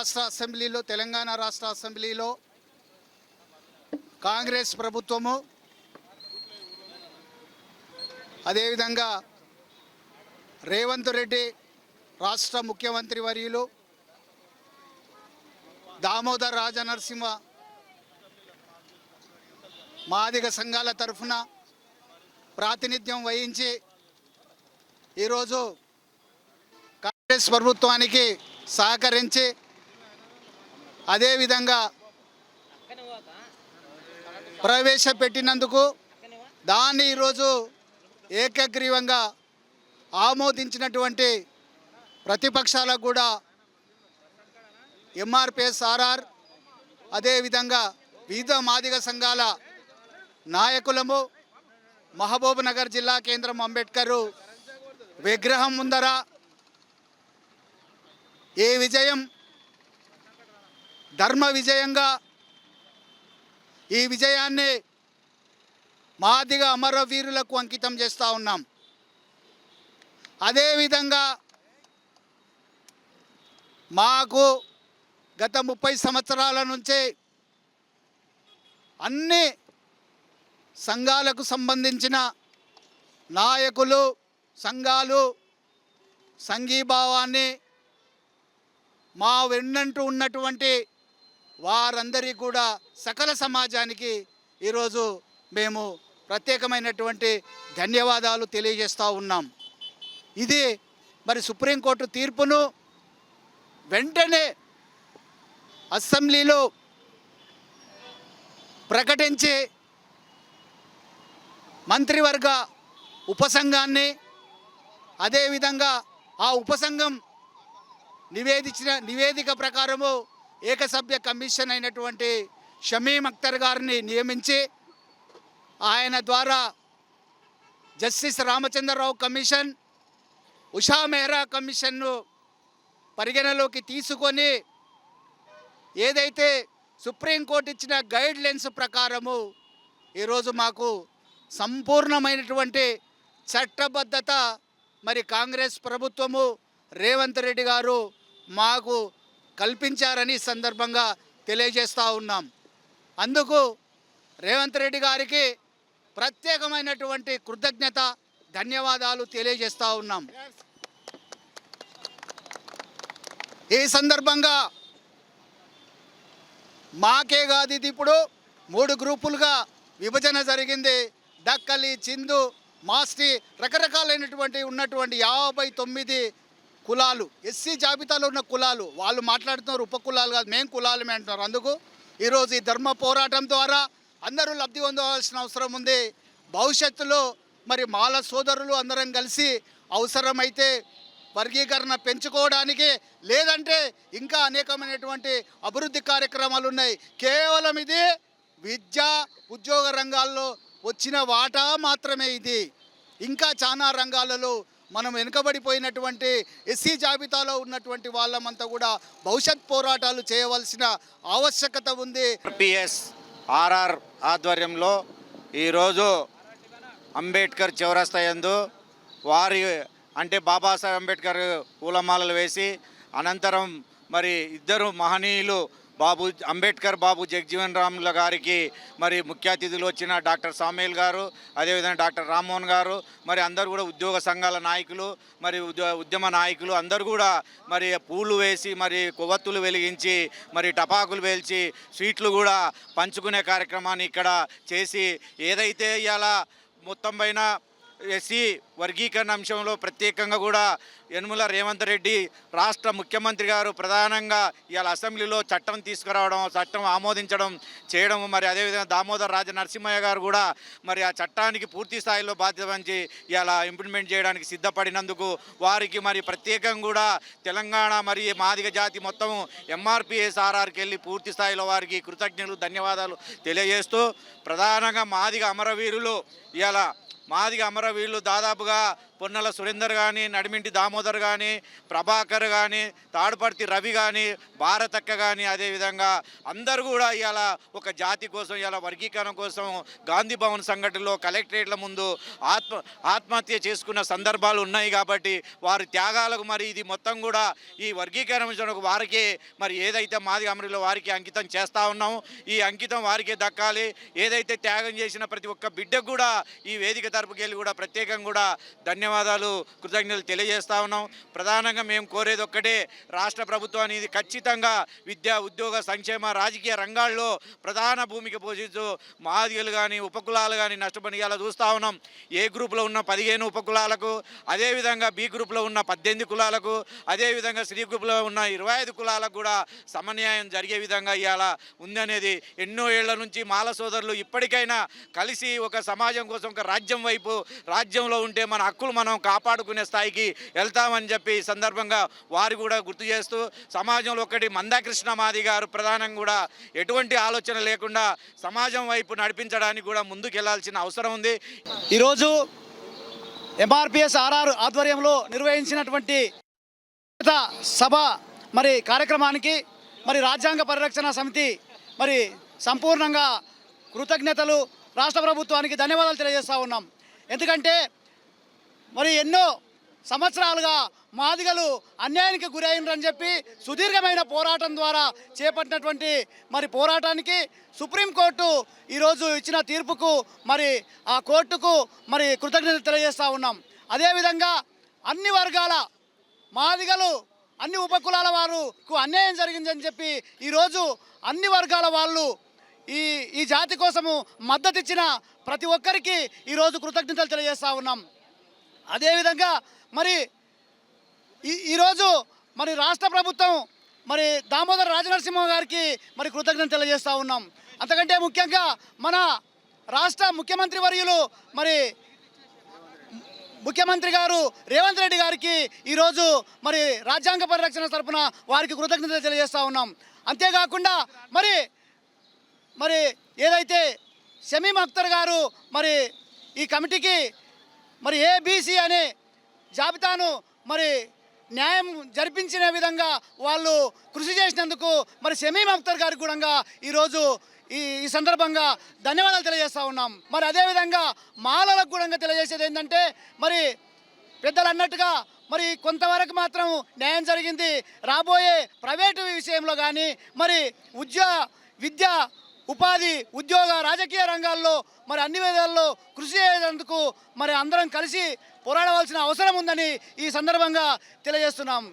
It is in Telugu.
రాష్ట్ర అసెంబ్లీలో తెలంగాణ రాష్ట్ర అసెంబ్లీలో కాంగ్రెస్ ప్రభుత్వము అదేవిధంగా రేవంత్ రెడ్డి రాష్ట్ర ముఖ్యమంత్రి వర్యులు దామోదర్ రాజనరసింహ మాదిగ సంఘాల తరఫున ప్రాతినిధ్యం వహించి ఈరోజు కాంగ్రెస్ ప్రభుత్వానికి సహకరించి అదేవిధంగా ప్రవేశపెట్టినందుకు దాన్ని ఈరోజు ఏకగ్రీవంగా ఆమోదించినటువంటి ప్రతిపక్షాలకు కూడా ఎంఆర్పిఎస్ ఆర్ఆర్ అదేవిధంగా వివిధ మాదిగ సంఘాల నాయకులము మహబూబ్ నగర్ జిల్లా కేంద్రం అంబేద్కర్ విగ్రహం ముందర ఏ విజయం ధర్మ విజయంగా ఈ విజయాన్ని మాదిగ అమరవీరులకు అంకితం చేస్తూ ఉన్నాం. అదేవిధంగా మాకు గత ముప్పై సంవత్సరాల నుంచి అన్ని సంఘాలకు సంబంధించిన నాయకులు సంఘాలు సంఘీభావాన్ని మా వెన్నంటూ ఉన్నటువంటి వారందరి కూడా సకల సమాజానికి ఈరోజు మేము ప్రత్యేకమైనటువంటి ధన్యవాదాలు తెలియజేస్తూ ఉన్నాం. ఇది మరి సుప్రీంకోర్టు తీర్పును వెంటనే అసెంబ్లీలో ప్రకటించి మంత్రివర్గ ఉపసంఘాన్ని అదేవిధంగా ఆ ఉపసంఘం నివేదించిన నివేదిక ప్రకారము ఏకసభ్య కమిషన్ అయినటువంటి షమీం అఖ్తర్ గారిని నియమించి ఆయన ద్వారా జస్టిస్ రామచంద్రరావు కమిషన్ ఉషా మెహ్రా కమిషన్ను పరిగణలోకి తీసుకొని ఏదైతే సుప్రీంకోర్టు ఇచ్చిన గైడ్ లైన్స్ ప్రకారము ఈరోజు మాకు సంపూర్ణమైనటువంటి చట్టబద్ధత మరి కాంగ్రెస్ ప్రభుత్వము రేవంత్ రెడ్డి గారు మాకు కల్పించారని సందర్భంగా తెలియజేస్తూ ఉన్నాం. అందుకు రేవంత్ రెడ్డి గారికి ప్రత్యేకమైనటువంటి కృతజ్ఞత ధన్యవాదాలు తెలియజేస్తూ ఉన్నాం. ఈ సందర్భంగా మాకే కాదు ఇది ఇప్పుడు మూడు గ్రూపులుగా విభజన జరిగింది. డక్కలి చిందు మాస్టి రకరకాలైనటువంటి ఉన్నటువంటి యాభై తొమ్మిది కులాలు ఎస్సీ జాబితాలో ఉన్న కులాలు వాళ్ళు మాట్లాడుతున్నారు ఉప కులాలు కాదు మేము కులాలమే అంటున్నారు. అందుకు ఈరోజు ఈ ధర్మ పోరాటం ద్వారా అందరూ లబ్ధి పొందవలసిన అవసరం ఉంది. భవిష్యత్తులో మరి మాల సోదరులు అందరం కలిసి అవసరమైతే వర్గీకరణ పెంచుకోవడానికి లేదంటే ఇంకా అనేకమైనటువంటి అభివృద్ధి కార్యక్రమాలు ఉన్నాయి. కేవలం ఇది విద్య ఉద్యోగ రంగాల్లో వచ్చిన వాటా మాత్రమే ఇది. ఇంకా చాలా రంగాలలో మనం వెనుకబడిపోయినటువంటి ఎస్సీ జాబితాలో ఉన్నటువంటి వాళ్ళమంతా కూడా భవిష్యత్ పోరాటాలు చేయవలసిన ఆవశ్యకత ఉంది. ఆర్పిఎస్ ఆర్ఆర్ ఆధ్వర్యంలో ఈరోజు అంబేద్కర్ చౌరస్తా వారి అంటే బాబాసాహెబ్ అంబేద్కర్ పూలమాలలు వేసి అనంతరం మరి ఇద్దరు మహనీయులు బాబు అంబేద్కర్ బాబు జగజీవన్ రాముల గారికి మరి ముఖ్య అతిథులు వచ్చిన డాక్టర్ సామేల్ గారు అదేవిధంగా డాక్టర్ రామ్మోహన్ గారు మరి అందరూ కూడా ఉద్యోగ సంఘాల నాయకులు మరి ఉద్యమ నాయకులు అందరూ కూడా మరి పూలు వేసి మరి కొవ్వొత్తులు వెలిగించి మరి టపాకులు వేల్చి స్వీట్లు కూడా పంచుకునే కార్యక్రమాన్ని ఇక్కడ చేసి ఏదైతే ఇలా మొత్తం పైన ఎస్సీ వర్గీకరణ అంశంలో ప్రత్యేకంగా కూడా యనుమల రేవంత్ రెడ్డి రాష్ట్ర ముఖ్యమంత్రి గారు ప్రధానంగా ఇవాళ అసెంబ్లీలో చట్టం తీసుకురావడం చట్టం ఆమోదించడం చేయడం మరి అదేవిధంగా దామోదర్ రాజ నరసింహయ్య గారు కూడా మరి ఆ చట్టానికి పూర్తి స్థాయిలో బాధ్యత వహించి ఇలా ఇంప్లిమెంట్ చేయడానికి సిద్ధపడినందుకు వారికి మరి ప్రత్యేకంగా కూడా తెలంగాణ మరి మాదిగ జాతి మొత్తం ఎంఆర్పిఎస్ఆర్ఆర్కి వెళ్ళి పూర్తి స్థాయిలో వారికి కృతజ్ఞతలు ధన్యవాదాలు తెలియజేస్తూ ప్రధానంగా మాదిగ అమరవీరులు ఇలా మాదిగ అమరవీరులు దాదాపుగా పొన్నల సురేందర్ కానీ నడిమింటి దామోదర్ కానీ ప్రభాకర్ కానీ తాడుపర్తి రవి కానీ భారతక్క కానీ అదేవిధంగా అందరూ కూడా ఇవాళ ఒక జాతి కోసం ఇవాళ వర్గీకరణ కోసం గాంధీ భవన్ సంఘటనలో కలెక్టరేట్ల ముందు ఆత్మ ఆత్మహత్య చేసుకున్న సందర్భాలు ఉన్నాయి కాబట్టి వారి త్యాగాలకు మరి ఇది మొత్తం కూడా ఈ వర్గీకరణ వారికే వారికి మరి ఏదైతే మాది అమరిలో వారికి అంకితం చేస్తూ ఉన్నాము ఈ అంకితం వారికే దక్కాలి. ఏదైతే త్యాగం చేసిన ప్రతి ఒక్క బిడ్డకు కూడా ఈ వేదిక తరపుకెళ్ళి కూడా ప్రత్యేకంగా కూడా ధన్యవాదాలు కృతజ్ఞతలు తెలియజేస్తా ఉన్నాం. ప్రధానంగా మేము కోరేది ఒక్కటే రాష్ట్ర ప్రభుత్వాన్ని ఇది ఖచ్చితంగా విద్యా ఉద్యోగ సంక్షేమ రాజకీయ రంగాల్లో ప్రధాన భూమిక పోషిస్తూ మాదిగలు కానీ ఉపకులాలు కానీ నష్టపడిగేలా చూస్తూ ఉన్నాం. ఏ గ్రూప్లో ఉన్న పదిహేను ఉపకులాలకు అదేవిధంగా బి గ్రూప్లో ఉన్న పద్దెనిమిది కులాలకు అదేవిధంగా శ్రీ గ్రూప్లో ఉన్న ఇరవై ఐదు కులాలకు కూడా సమన్యాయం జరిగే విధంగా ఇవాళ ఉందనేది ఎన్నో ఏళ్ళ నుంచి మాల సోదరులు ఇప్పటికైనా కలిసి ఒక సమాజం కోసం ఒక రాజ్యం వైపు రాజ్యంలో ఉంటే మన హక్కులు మనం కాపాడుకునే స్థాయికి వెళ్తామని చెప్పి ఈ సందర్భంగా వారు కూడా గుర్తు చేస్తూ సమాజంలో ఒకటి మందాకృష్ణ మాది గారు ప్రధానం కూడా ఎటువంటి ఆలోచన లేకుండా సమాజం వైపు నడిపించడానికి కూడా ముందుకెళ్ళాల్సిన అవసరం ఉంది. ఈరోజు ఎంఆర్పిఎస్ ఆర్ఆర్ ఆధ్వర్యంలో నిర్వహించినటువంటి సభ మరి కార్యక్రమానికి మరి రాజ్యాంగ పరిరక్షణ సమితి మరి సంపూర్ణంగా కృతజ్ఞతలు రాష్ట్ర ప్రభుత్వానికి ధన్యవాదాలు తెలియజేస్తూ ఉన్నాం. ఎందుకంటే మరి ఎన్నో సంవత్సరాలుగా మాదిగలు అన్యాయానికి గురైనరని చెప్పి సుదీర్ఘమైన పోరాటం ద్వారా చేపట్టినటువంటి మరి పోరాటానికి సుప్రీంకోర్టు ఈరోజు ఇచ్చిన తీర్పుకు మరి ఆ కోర్టుకు మరి కృతజ్ఞతలు తెలియజేస్తూ ఉన్నాం. అదేవిధంగా అన్ని వర్గాల మాదిగలు అన్ని ఉపకులాల వారుకు అన్యాయం జరిగిందని చెప్పి ఈరోజు అన్ని వర్గాల వాళ్ళు ఈ ఈ జాతి కోసము మద్దతు ఇచ్చిన ప్రతి ఒక్కరికి ఈరోజు కృతజ్ఞతలు తెలియజేస్తూ ఉన్నాం. అదేవిధంగా మరి ఈ ఈరోజు మరి రాష్ట్ర ప్రభుత్వం మరి దామోదర రాజనరసింహ గారికి మరి కృతజ్ఞతలు తెలియజేస్తూ ఉన్నాం. అంతకంటే ముఖ్యంగా మన రాష్ట్ర ముఖ్యమంత్రి వర్యులు మరి ముఖ్యమంత్రి గారు రేవంత్ రెడ్డి గారికి ఈరోజు మరి రాజ్యాంగ పరిరక్షణ తరపున వారికి కృతజ్ఞతలు తెలియజేస్తూ ఉన్నాం. అంతేకాకుండా మరి మరి ఏదైతే షమీం అఖ్తర్ గారు మరి ఈ కమిటీకి మరి ఏబీసీ అనే జాబితాను మరి న్యాయం జరిపించిన విధంగా వాళ్ళు కృషి చేసినందుకు మరి షమీం అఖ్తర్ గారికి కూడా ఈరోజు ఈ ఈ సందర్భంగా ధన్యవాదాలు తెలియజేస్తూ ఉన్నాం. మరి అదేవిధంగా మాలలకు కూడా తెలియజేసేది ఏంటంటే మరి పెద్దలు అన్నట్టుగా మరి కొంతవరకు మాత్రం న్యాయం జరిగింది రాబోయే ప్రైవేటు విషయంలో కానీ మరి ఉద్యోగ విద్య ఉపాధి ఉద్యోగ రాజకీయ రంగాల్లో మరి అన్ని విధాల్లో కృషి చేసేందుకు మరి అందరం కలిసి పోరాడవలసిన అవసరం ఉందని ఈ సందర్భంగా తెలియజేస్తున్నాం.